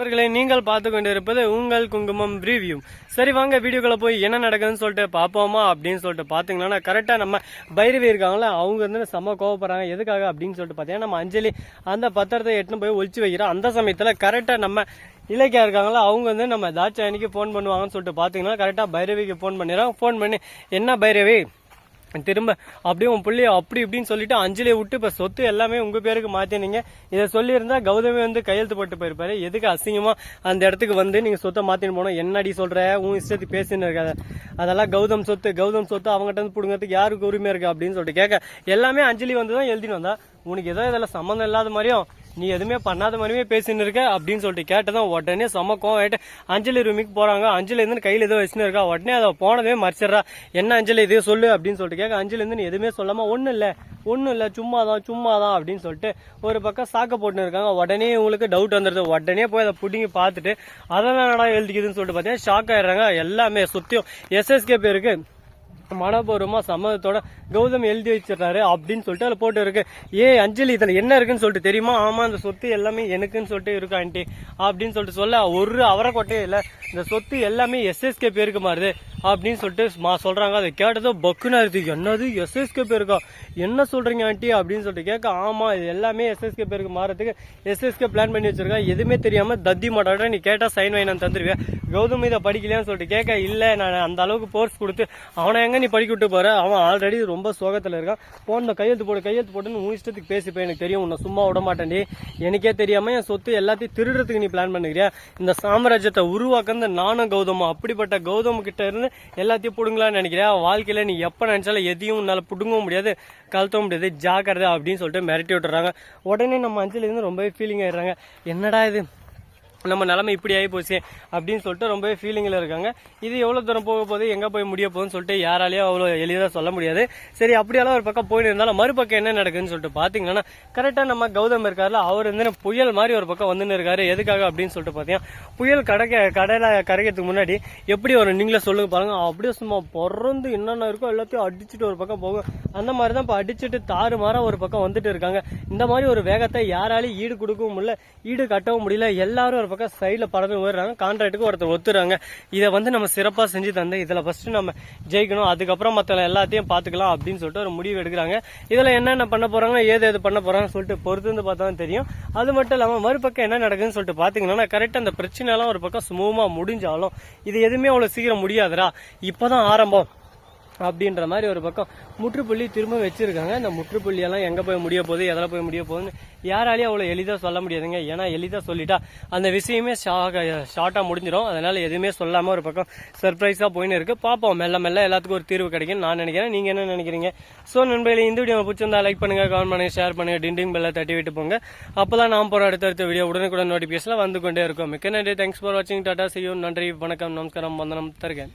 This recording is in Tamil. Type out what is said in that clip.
நண்பர்களே நீங்கள் பார்த்து கொண்டிருப்பது உங்கள் குங்குமம் ரிவ்யூ சரி வாங்க வீடியோக்குள்ள போய் என்ன நடக்குதுன்னு சொல்லிட்டு பார்ப்போமா அப்படின்னு சொல்லிட்டு பார்த்தீங்கன்னா கரெக்டாக நம்ம பைரவி இருக்காங்களா அவங்க வந்து செம்ம கோவப்படுறாங்க. எதுக்காக அப்படின்னு சொல்லிட்டு பார்த்தீங்கன்னா நம்ம அஞ்சலி அந்த பத்திரத்தை எட்டுன்னு போய் ஒழிச்சு வைக்கிறோம் அந்த சமயத்தில் கரெக்டாக நம்ம இலக்கியா இருக்காங்களா அவங்க வந்து நம்ம தாட்சாயணிக்கு ஃபோன் பண்ணுவாங்கன்னு சொல்லிட்டு பார்த்தீங்கன்னா கரெக்டாக பைரவிக்கு ஃபோன் பண்ணிடுறோம் ஃபோன் பண்ணி என்ன பைரவி? திரும்ப அப்படியே உன் பிள்ளைய அப்படி இப்படின்னு சொல்லிட்டு அஞ்சலியை விட்டு இப்ப சொத்து எல்லாமே உங்க பேருக்கு மாத்தினீங்க. இதை சொல்லியிருந்தா கௌதமி வந்து கையெழுத்து போட்டு போயிருப்பாரு. எதுக்கு அசிங்கமா அந்த இடத்துக்கு வந்து நீங்க சொத்தை மாத்தின்னு போனோம்? என்னடி சொல்ற? உன் இஷ்டத்துக்கு பேசின்னு இருக்காத. அதெல்லாம் கௌதம் சொத்து கௌதம் சொத்து அவங்ககிட்ட வந்து புடுங்கிறதுக்கு யாருக்கு உரிமை இருக்கு அப்படின்னு சொல்லிட்டு கேட்க எல்லாமே அஞ்சலி வந்து தான் எழுதின்னு வந்தா உனக்கு ஏதோ இதெல்லாம் சம்மந்தம் இல்லாத மாதிரியும் நீ எதுவுமே பண்ணாத மாதிரியே பேசின்னு இருக்க அப்படின்னு சொல்லிட்டு கேட்டதான் உடனே செம கோவம் ஆயிட்டு அஞ்சலி ரூமிக்கு போறாங்க. அஞ்சலி இருந்து கையில் ஏதோ வச்சுன்னு இருக்கா? உடனே அதை போனதே மறைச்சிடறா. என்ன அஞ்சலி இதே? சொல்லு அப்படின்னு சொல்லிட்டு கேட்க அஞ்சலி இருந்து நீ எதுவுமே சொல்லாம ஒன்றும் இல்லை. ஒன்றும் இல்லை சும்மா தான் சும்மா தான் அப்படின்னு சொல்லிட்டு ஒரு பக்கம் சாக்க போட்டுன்னு இருக்காங்க. உடனே உங்களுக்கு டவுட் வந்துடுது. உடனே போய் அதை பிடிங்கி பார்த்துட்டு அதெல்லாம் எழுதிக்குதுன்னு சொல்லிட்டு பார்த்தீங்கன்னா ஷாக் ஆயிடுறாங்க. எல்லாமே சுத்தியும் எஸ்எஸ்கே பேருக்கு மனபூர்வமாக சம்மதத்தோட கௌதம் எழுதி வச்சிடறாரு அப்படின்னு சொல்லிட்டு அதில் போட்டு இருக்கு. ஏ அஞ்சலி இதில் என்ன இருக்குன்னு சொல்லிட்டு தெரியுமா? ஆமா இந்த சொத்து எல்லாமே எனக்குன்னு சொல்லிட்டு இருக்கு ஆண்டி. அப்படின்னு சொல்லிட்டு சொல்ல ஒரு அவரை கொட்டையே இல்லை. இந்த சொத்து எல்லாமே எஸ்எஸ்கே பேருக்கு மாறுது. அப்படின்னு சொல்லிட்டு மா சொல்றாங்க. அதை கேட்டதும் பக்குன்னு இருக்கு. என்னது எஸ்எஸ்கே பேருக்கா என்ன சொல்றீங்க ஆண்டி? அப்படின்னு சொல்லிட்டு கேட்க ஆமா இது எல்லாமே எஸ்எஸ்கே பேருக்கு மாறதுக்கு எஸ்எஸ்கே பிளான் பண்ணி வச்சிருக்கேன் எதுவுமே தெரியாம தத்தி மாட்டாட நீ கேட்டா சைன் வாங்கி நான் தந்துருவேன். கௌதம் இதை படிக்கலையான்னு சொல்லிட்டு கேட்க இல்ல நான் அந்த அளவுக்கு போர்ஸ் கொடுத்து அவனை எங்க நீ படிக்க விட்டு போற அவன் ஆல்ரெடி ரொம்ப சோகத்தில் இருக்கான். போன கையெழுத்து போடு கையெழுத்து போட்டுன்னு உன் இஷ்டத்துக்கு பேசிப்பேன் எனக்கு தெரியும் உன்னை சும்மா விட மாட்டேன்டி. எனக்கே தெரியாம என் சொத்து எல்லாத்தையும் திருடுறதுக்கு நீ பிளான் பண்ணுறியா இந்த சாம்ராஜ்யத்தை உருவாக்குறது நானும் கௌதமும். அப்படிப்பட்ட கௌதம் கிட்ட இருந்து எல்லாத்தையும் புடுங்கலாம்னு நினைக்கிறியா? வாழ்க்கையில நீ எப்ப நினைச்சாலும் எதையும் உன்னால பிடுங்கவும் முடியாது கழுத்தவும் முடியாது. ஜாக்கிரதை அப்படின்னு சொல்லிட்டு மிரட்டி விட்டுறாங்க. உடனே நம்ம அஞ்சலிருந்து ரொம்பவே ஃபீலிங் ஆயிடுறாங்க. என்னடா இது? நம்ம நிலமை இப்படி ஆகி போச்சு அப்படின்னு சொல்லிட்டு ரொம்பவே ஃபீலிங்கில் இருக்காங்க. இது எவ்வளோ தூரம் போக போகுது எங்கே போய் முடிய போகுதுன்னு சொல்லிட்டு யாராலையும் அவ்வளோ எளிதாக சொல்ல முடியாது. சரி அப்படியெல்லாம் ஒரு பக்கம் போயிட்டு இருந்தாலும் மறுபக்கம் என்ன நடக்குதுன்னு சொல்லிட்டு பார்த்தீங்கன்னா கரெக்டாக நம்ம கௌதம் இருக்காருல அவர் வந்து புயல் மாதிரி ஒரு பக்கம் வந்துன்னு இருக்காரு. எதுக்காக அப்படின்னு சொல்லிட்டு பார்த்தீங்கன்னா புயல் கடக்க கடையில் கரைக்கிறதுக்கு முன்னாடி எப்படி ஒரு நீங்களே சொல்லுங்க பாருங்க. அப்படியே சும்மா பிறந்து என்னென்ன இருக்கோ எல்லாத்தையும் அடிச்சுட்டு ஒரு பக்கம் போகும். அந்த மாதிரி தான் இப்போ அடிச்சுட்டு தாறு மாற ஒரு பக்கம் வந்துட்டு இருக்காங்க. இந்த மாதிரி ஒரு வேகத்தை யாராலையும் ஈடு கொடுக்கவும் முடியல ஈடு கட்டவும் முடியல. எல்லாரும் ஒரு பக்கம் சைடில் பறந்து ஓடுறாங்க கான்ட்ராக்டுக்கு ஒருத்தர் ஒத்துறாங்க. இதை வந்து நம்ம சிறப்பாக செஞ்சு தந்து இதில் ஃபஸ்ட்டு நம்ம ஜெயிக்கணும் அதுக்கப்புறம் மற்ற எல்லாத்தையும் பார்த்துக்கலாம் அப்படின்னு சொல்லிட்டு ஒரு முடிவு எடுக்கிறாங்க. இதில் என்னென்ன பண்ண போகிறாங்க ஏது எது பண்ண போகிறாங்கன்னு சொல்லிட்டு பொறுத்து வந்து பார்த்தா தான் தெரியும். அது மட்டும் இல்லாமல் மறுபக்கம் என்ன நடக்குதுன்னு சொல்லிட்டு பார்த்தீங்கன்னா கரெக்டாக அந்த பிரச்சனைலாம் ஒரு பக்கம் சுமூகமாக முடிஞ்சாலும் இது எதுவுமே அவ்வளோ சீக்கிரம் முடியாதுடா. இப்போதான் ஆரம்பம். அப்படின்ற மாதிரி ஒரு பக்கம் முற்றுப்புள்ளி திரும்ப வச்சிருக்காங்க. இந்த முற்றுப்புள்ளி எல்லாம் எங்க போய் முடிய போகுது எதில் போய் முடிய போகுதுன்னு யாராலையும் அவ்வளோ எளிதாக சொல்ல முடியாதுங்க. ஏன்னா எளிதாக சொல்லிட்டா அந்த விஷயமே ஷார்ட்டாக முடிஞ்சிடும் அதனால எதுவுமே சொல்லாம ஒரு பக்கம் சர்ப்ரைஸாக போயின்னு இருக்கு. பார்ப்போம். மெல்ல மெல்ல எல்லாத்துக்கும் ஒரு தீர்வு கிடைக்கும் நான் நினைக்கிறேன். நீங்க என்ன நினைக்கிறீங்க? ஸோ நண்பர்களே இந்த வீடியோ பிடிச்சிருந்தா லைக் பண்ணுங்க கமெண்ட் பண்ணுங்க ஷேர் பண்ணுங்க டிண்டிங் பெல்ல தட்டி விட்டு போங்க. அப்பதான் நாம் போற அடுத்தடுத்த வீடியோ உடனுக்குடன் நோட்டிபிகேஷன் வந்து கொண்டே இருக்கும். மிக்க நன்றி. தேங்க்ஸ் ஃபார் வாட்சிங் டாடா செய்யும் நன்றி. வணக்கம். நமஸ்காரம். வந்தனம். தருகேன்